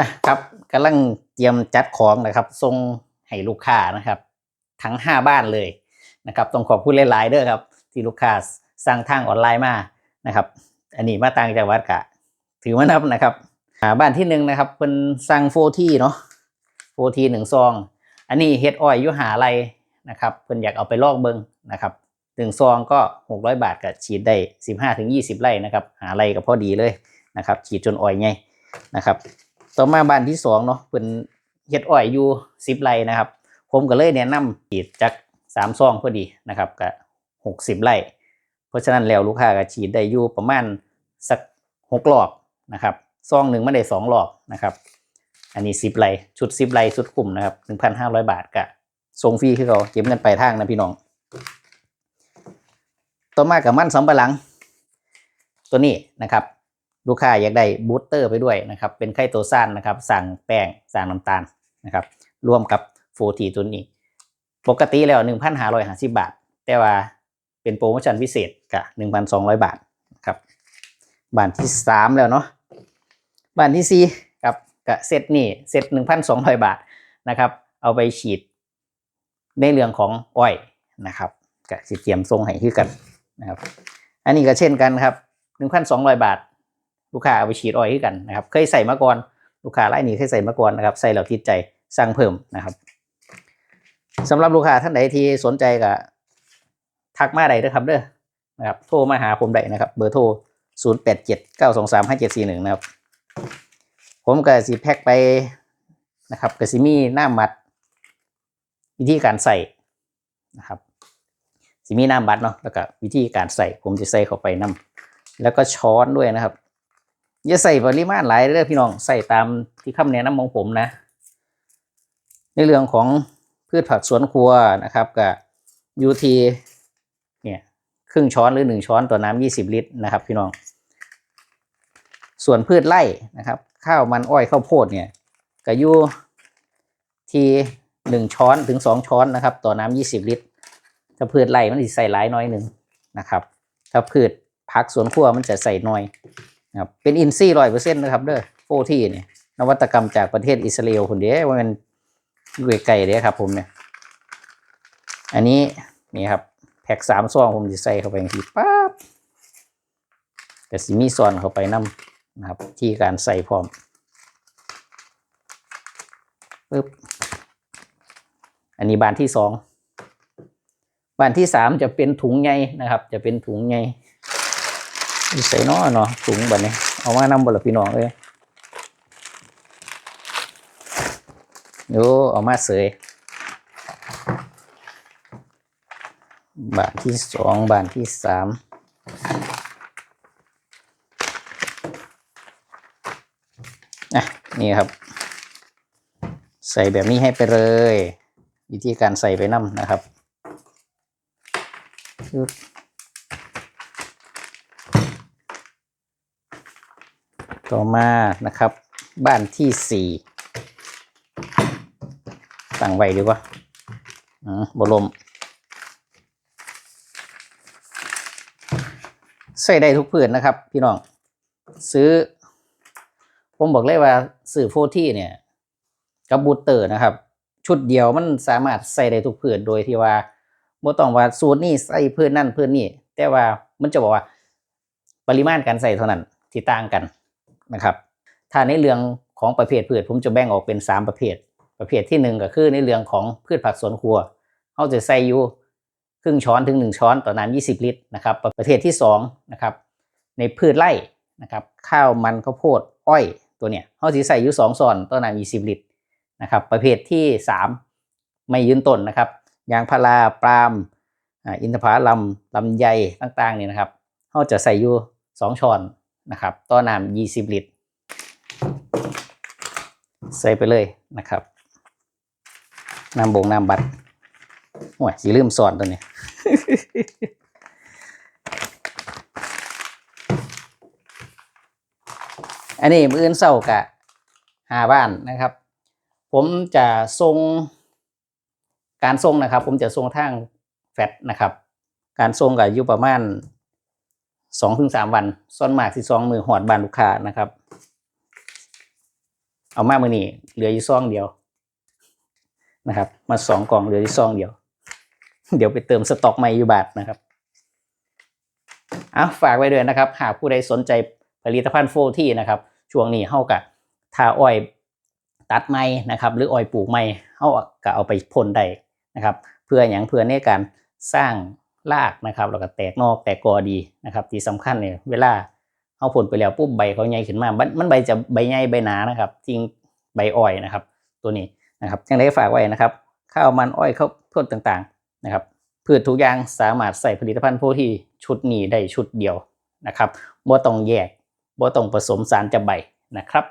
นะครับกำลังเตรียมจัดของนะครับส่งให้ลูกค้านะครับ ทั้งห้าบ้านเลยนะครับต้องขอบคุณหลายๆเด้อครับ ที่ลูกค้าสั่งทางออนไลน์มานะครับ อันนี้มาต่างจังหวัดกะ ถือว่านับนะครับบ้านที่หนึ่งนะครับเป็นสั่งโฟที่เนาะโฟที่หนึ่งซอง อันนี้เฮ็ดอ้อยอยุหาไรนะครับเพิ่นอยากเอาไปลอกเบิงนะครับหนึ่งซองก็หกร้อยบาทก็ฉีดได้สิบห้าถึงยี่สิบไร่นะครับ หาไรก็พอดีเลยนะครับ ฉีดจนอ้อยไงนะครับ ต่อมาบ้านที่สองเนาะเพิ่นเฮ็ดอ้อยอยู่สิบไร่นะครับ ผมก็เลยแนะนำฉีดจากสามซองพอดีนะครับก็หกสิบไร่ เพราะฉะนั้นแล้วลูกค้าก็ฉีดได้อยู่ประมาณสักหกรอบนะครับซองหนึ่งไม่ได้สองรอบนะครับ อันนี้สิบไร่ชุดสิบไร่ชุดคุ้มนะครับหนึ่งพันห้าร้อยบาทกะส่งฟรีคือเขาเก็บเงินปลายทางนะพี่น้อง ต่อมากับมันสำปะหลัง ตัวนี้นะครับ ลูกค้าอยากได้บูสเตอร์ไปด้วยนะครับ เป็นไข่ตัวสั้นนะครับ สั่งแป้งสั่งน้ำตาลนะครับร่วมกับโฟทีตัวนี้ ปกติแล้วหนึ่งพันห้าร้อยห้าสิบาท แต่ว่าเป็นโปรโมชั่นพิเศษกับหนึ่งพันสองร้อยบาทนะครับบ้านที่สามแล้วเนาะบ้านที่สี่กับกับเซตนี่เซตหนึ่งพันสองร้อยบาทนะครับ เอาไปฉีดในเรื่องของอ้อยนะครับกับสิเตรียมทรงให้คือกันนะครับ อันนี้ก็เช่นกันครับหนึ่งพันสองร้อยบาท ลูกค้าเอาไปฉีดออยคือกันนะครับ เคยใส่มาก่อนลูกค้ารายนี้เคยใส่มาก่อนนะครับ ใส่แล้วติดใจสั่งเพิ่มนะครับสำหรับลูกค้าท่านใดที่สนใจก็ทักมาได้เด้อครับเด้อนะครับ โทรมาหาผมได้นะครับ เบอร์โทร 0 8 7 9 2 3 5 7 4 1 นะครับ ผมก็สิแพ็กไปนะครับก็สิมีหน้ามัด วิธีการใส่นะครับสิมีหน้ามัดเนาะแล้วก็วิธีการใส่ผมจะใส่เข้าไปนํแล้วก็ช้อนด้วยนะครับ อย่าใส่ปริมาณหลายเด้อพี่น้องใส่ตามที่คำแนะนำของผมนะ ในเรื่องของพืชผักสวนครัวนะครับกับยูทีเนี่ยครึ่งช้อนหรือหนึ่งช้อนต่อน้ำยี่สิบลิตรนะครับ พี่น้อง ส่วนพืชไร่นะครับ ข้าวมันอ้อยข้าวโพดเนี่ยก็อยู่ที่หนึ่งช้อนถึงสองช้อนนะครับ ต่อน้ำยี่สิบลิตร ถ้าพืชไร่มันจะใส่หลายน้อยหนึ่งนะครับ ถ้าพืชผักสวนครัวมันจะใส่น้อย ครับเป็นอินทรีย์ร้อยเปอร์เซ็นต์นะครับเด้อโฟที่เนี่ยนวัตกรรมจากประเทศอิสราเอลคนเดียวว่ามันอยู่ไกลๆเลยครับ ผมเนี่ย อันนี้นี่ครับแพ็กสามซองผมจะใส่เข้าไปทีปั๊บแต่สิมีซอนเข้าไปนํนะครับ ที่การใส่พร้อมปึ๊บอันนี้บานที่สองบานที่สามจะเป็นถุงใหญ่นะครับ จะเป็นถุงใหญ่ ใส่น้อเนาะถุงแบบนี้ เอามานำบลพี่น้องเลยโยเอามาเสยบานที่สองบานที่สามอะนี่ครับ ใส่แบบนี้ให้ไปเลย วิธีการใส่ไปน้ำนะครับปึ๊บ ต่อมานะครับ บ้านที่สี่ตั้งไว้ดีกว่าอืมบลมใส่ได้ทุกพืชนนะครับ พี่น้อง ซื้อ ผมบอกเลยว่าซื้อโฟที่เนี่ย กับบูสเตอร์นะครับ ชุดเดียวมันสามารถใส่ได้ทุกพืชโดยที่ว่าบ่ต้องว่าสูตรนี้ใส่พืชนั่นพืชนี่แต่ว่ามันจะบอกว่า ปริมาณการใส่เท่านั้นที่ต่างกัน นะครับ ถ้าในเรื่องของประเภทพืชผมจะแบ่งออกเป็นสามประเภท ประเภทที่หนึ่งก็คือในเรื่องของพืชผักสวนครัวเขาจะใส่อยู่ครึ่งช้อนถึง 1 ช้อนต่อน้ำ20 ลิตรนะครับ ประเภทที่2นะครับในพืชไร่นะครับข้าวมันข้าวโพดอ้อยตัวเนี้ยเขาสิใส่อยู่2ช้อนต่อน้ำ20 ลิตรนะครับ ประเภทที่ 3 ไม่ยืนต้นนะครับยางพาราปาล์มอินทผลัมลำไยต่างๆนี่ยนะครับเขาจะใส่อยู่2ช้อน นะครับต่อน้ำ20 ลิตร ใส่ไปเลยนะครับน้ำบงน้ำบัตรโอ้ยสีลืมสอนตัวนี้ อันนี้มืออื่นเศร้ากะหาบ้านนะครับ ผมจะทรงการทรงนะครับ ผมจะทรงทางแฟตนะครับ การทรงกับอยู่ประมาณ สองถึงสามวันส่วนมากสิสองมือหอดบานลูกค้านะครับ เอามากมือนี้เหลืออยู่ซองเดียวนะครับ มาสองกล่องเหลืออยู่ซองเดียว เดี๋ยวไปเติมสต็อกใหม่อยู่บาทนะครับเอาฝากไว้ด้วยนะครับ หากผู้ใดสนใจผลิตภัณฑ์โฟที่นะครับ ช่วงนี้เฮากับทาอ้อยตัดไม้นะครับ หรืออ้อยปลูกไม้เฮาก็เอาไปพ่นได้นะครับ เพื่ออย่างเพื่อในการสร้าง รากนะครับแล้วก็แตกนอกแตกกอดีนะครับ ที่สำคัญเนี่ยเวลาเอาผลไปแล้วปุ๊บใบเขาใหญ่ขึ้นมามันมันใบจะใบใหญ่ใบหนานะครับจริงใบอ้อยนะครับ ตัวนี้นะครับยังไงฝากไว้นะครับ ข้าวมันอ้อยข้าวโพดต่างๆนะครับพืชทุกอย่างสามารถใส่ผลิตภัณฑ์โพที่ชุดนี้ได้ชุดเดียวนะครับบ่ต้องแยกบ่ต้องผสมสารจับใบนะครับ